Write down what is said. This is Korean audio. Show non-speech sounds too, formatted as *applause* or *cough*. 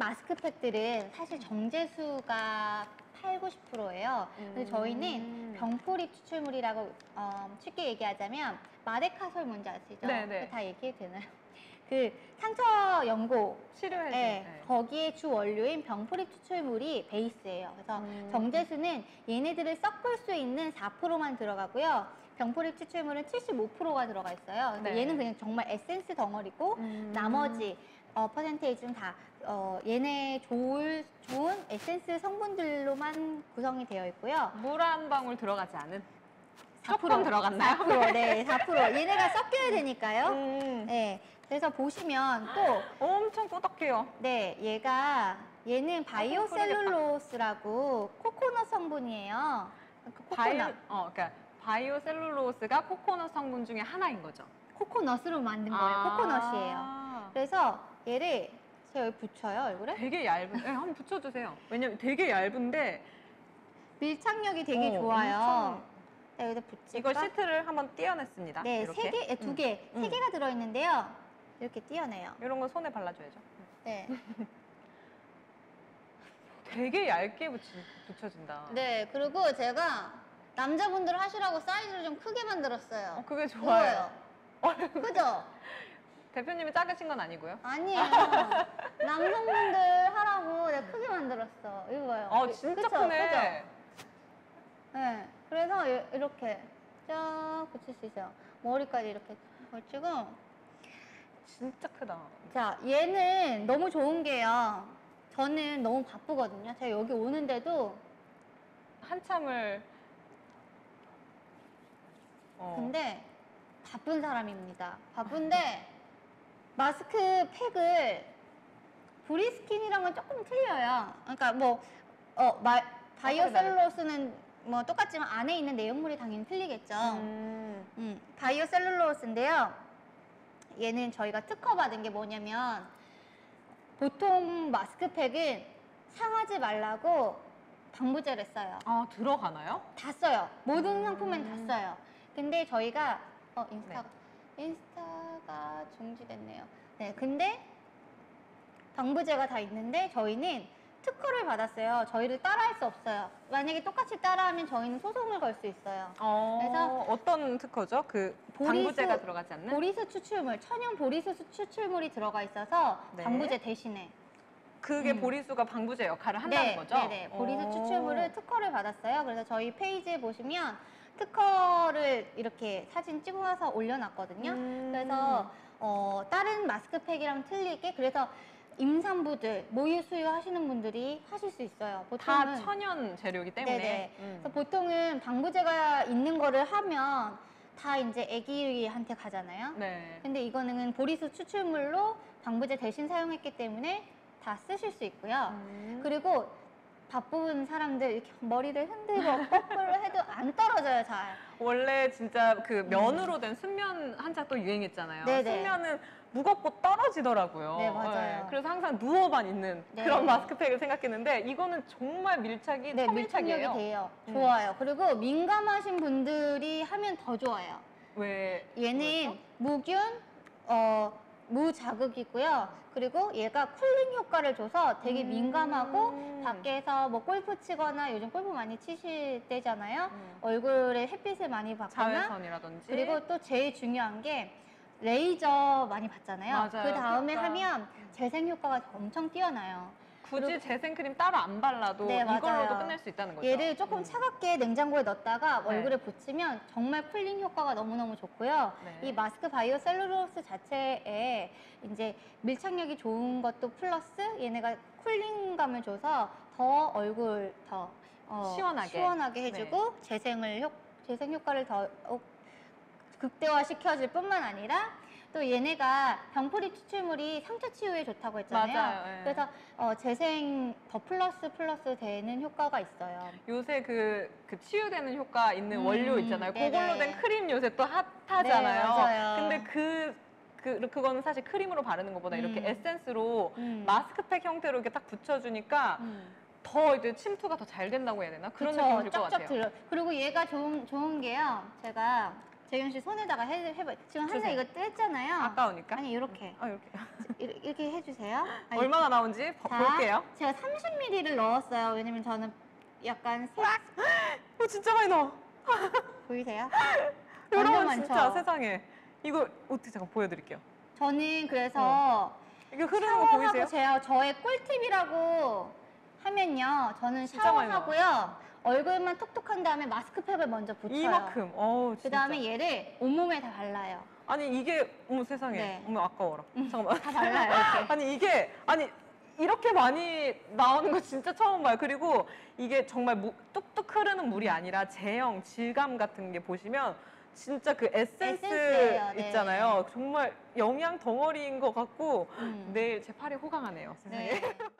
마스크팩들은 사실 정제수가 8, 90%예요. 근데 저희는 음. 병풀입 추출물이라고 어, 쉽게 얘기하자면 마데카솔 뭔지 아시죠? 네 네. 그거 다 얘기해도 되나요? *laughs* 그 상처 연고 치료해줘. 네, 네. 거기에 주 원료인 병풀입 추출물이 베이스예요. 그래서 음. 정제수는 얘네들을 섞을 수 있는 4%만 들어가고요. 병풀입 추출물은 75%가 들어가 있어요. 근데 네. 얘는 그냥 정말 에센스 덩어리고 음. 나머지 어, 퍼센테이지는 다 어, 얘네 좋을, 좋은 에센스 성분들로만 구성이 되어 있고요. 물 한 방울 들어가지 않은 4% 조금 들어갔나요? 4%, 네, 4%. 얘네가 섞여야 되니까요. 음. 네, 그래서 보시면 또 엄청 꾸덕해요. 네, 얘가 얘는 바이오셀룰로스라고 코코넛 성분이에요. 그 바이오, 코코넛, 어, 그러니까 바이오셀룰로스가 코코넛 성분 중에 하나인 거죠. 코코넛으로 만든 거예요. 아. 코코넛이에요. 그래서 얘를 제가 여기 붙여요 얼굴에. 되게 얇은. 네, 한번 붙여주세요. 왜냐면 되게 얇은데 밀착력이 되게 어, 좋아요. 엄청- 네, 여기다 붙일까? 이걸 시트를 한번 띄어냈습니다. 네, 이렇게. 세 개, 두 음. 개, 세 음. 개가 들어있는데요. 이렇게 띄어내요. 이런 거 손에 발라줘야죠. 네. *laughs* 되게 얇게 붙이, 붙여진다. 네, 그리고 제가 남자분들 하시라고 사이즈를 좀 크게 만들었어요. 어, 그게 좋아요. 좋아요. *laughs* 그죠? 대표님이 작으신 건 아니고요. 아니에요. *laughs* 남성분들 하라고 내가 크게 만들었어. 이거 봐요. 어, 그- 진짜 그쵸? 크네. 그죠? 네. 그래서 이- 이렇게 쫙 붙일 수 있어요. 머리까지 이렇게 걸치고. 진짜 크다. 자, 얘는 너무 좋은 게요. 저는 너무 바쁘거든요. 제가 여기 오는데도 한참을. 어. 근데 바쁜 사람입니다. 바쁜데 마스크 팩을 브리스킨이랑은 조금 틀려요. 그러니까 뭐 어, 마, 바이오셀룰로스는 뭐 똑같지만 안에 있는 내용물이 당연히 틀리겠죠. 음. 음, 바이오셀룰로스인데요. 얘는 저희가 특허받은 게 뭐냐면 보통 마스크팩은 상하지 말라고 방부제를 써요. 아, 들어가나요? 다 써요. 모든 음. 상품엔 다 써요. 근데 저희가 어 인스타 인스타 가 중지됐네요. 네, 근데 방부제가 다 있는데 저희는 특허를 받았어요. 저희를 따라할 수 없어요. 만약에 똑같이 따라하면 저희는 소송을 걸 수 있어요. 어, 그래서 어떤 특허죠? 그 보리수- 방부제가 들어가지 않는? 보리수 추출물, 천연 보리수 추출물이 들어가 있어서 네. 방부제 대신에 그게 음. 보리수가 방부제 역할을 한다는 네, 거죠? 네네. 보리수 어. 추출물을 특허를 받았어요. 그래서 저희 페이지에 보시면 특허를 이렇게 사진 찍어서 올려놨거든요. 음. 그래서 어, 다른 마스크팩이랑 틀리게 그래서 임산부들 모유 수유 하시는 분들이 하실 수 있어요. 다 보통은 천연 재료이기 때문에. 네네. 음. 그래서 보통은 방부제가 있는 거를 하면 다 이제 아기한테 가잖아요. 네. 근데 이거는 보리수 추출물로 방부제 대신 사용했기 때문에 다 쓰실 수 있고요. 음. 그리고 바쁜 사람들 이렇게 머리를 흔들고 거꾸로 해도 안 떨어져요 잘. 원래 진짜 그 면으로 된 순면 한창 또 유행했잖아요. 음. 네네. 순면은 무겁고 떨어지더라고요. 네, 맞아요. 그래서 항상 누워만 있는 네. 그런 마스크팩을 생각했는데 이거는 정말 밀착이 네 초밀착이에요. 밀착력이 돼요. 음. 좋아요. 그리고 민감하신 분들이 하면 더 좋아요. 왜? 얘는 뭐였죠? 무균, 어, 무자극이고요. 그리고 얘가 쿨링 효과를 줘서 되게 음. 민감하고 밖에서 뭐 골프 치거나 요즘 골프 많이 치실 때잖아요. 음. 얼굴에 햇빛을 많이 받거나 자외선이라든지 그리고 또 제일 중요한 게 레이저 많이 받잖아요. 맞아요. 그 다음에 그러니까. 하면 재생 효과가 엄청 뛰어나요. 굳이 재생크림 따로 안 발라도 네, 이걸로도 맞아요. 끝낼 수 있다는 거죠. 얘를 조금 음. 차갑게 냉장고에 넣었다가 네. 얼굴에 붙이면 정말 쿨링 효과가 너무너무 좋고요. 네. 이 마스크 바이오 셀룰로스 자체에 이제 밀착력이 좋은 것도 플러스 얘네가 쿨링감을 줘서 더 얼굴 더 어, 시원하게. 네. 시원하게 해주고 재생을 효, 재생 효과를 더 어, 극대화 시켜줄 뿐만 아니라 또 얘네가 병풀입 추출물이 상처 치유에 좋다고 했잖아요. 맞아요, 예. 그래서 어, 재생 더 플러스 플러스 되는 효과가 있어요. 요새 그, 그 치유되는 효과 있는 음, 원료 있잖아요. 네네. 그걸로 된 크림 요새 또 핫하잖아요. 네, 맞아요. 근데 그, 그, 그거는 사실 크림으로 바르는 것보다 이렇게 음. 에센스로 음. 마스크팩 형태로 이렇게 딱 붙여주니까 음. 더 이제 침투가 더 잘 된다고 해야 되나? 그런 그쵸, 느낌이 들 것 쫙쫙 같아요. 들어. 그리고 얘가 좋은, 좋은 게요. 제가 재경 씨 손에다가 해, 해봐. 지금 주세요. 이거 했잖아요. 아까우니까. 아니 이렇게 아, 이렇게. 이렇게, 이렇게 해주세요. 아니, 얼마나 나온지 봐- 자, 볼게요. 제가 30ml를 넣었어요. 왜냐면 저는 약간 색 어, 진짜 많이 넣어. 보이세요? 완전 *laughs* 여러분 많죠. 진짜 세상에. 이거 어떻게 잠깐 보여드릴게요. 저는 그래서 이거 흐르는 거 샤워하고 어. 보이세요? 제가 저의 꿀팁이라고 하면요. 저는 진짜 많이 샤워하고요. 얼굴만 톡톡한 다음에 마스크팩을 먼저 붙여요. 이만큼. 어우, 그. 다음에 얘를 온몸에 다 발라요. 아니 이게 어머 세상에. 네. 어머 아까워라. 잠깐만. 다 발라요, 이렇게. *laughs* 아니 이게 아니 이렇게 많이 나오는 거 진짜 처음 봐요. 그리고 이게 정말 무- 뚝뚝 흐르는 물이 아니라 제형, 질감 같은 게 보시면 진짜 그 에센스 에센스예요, 네. 있잖아요. 정말 영양 덩어리인 것 같고 음. 내일 제 팔에 호강하네요. 세상에. 네. *laughs*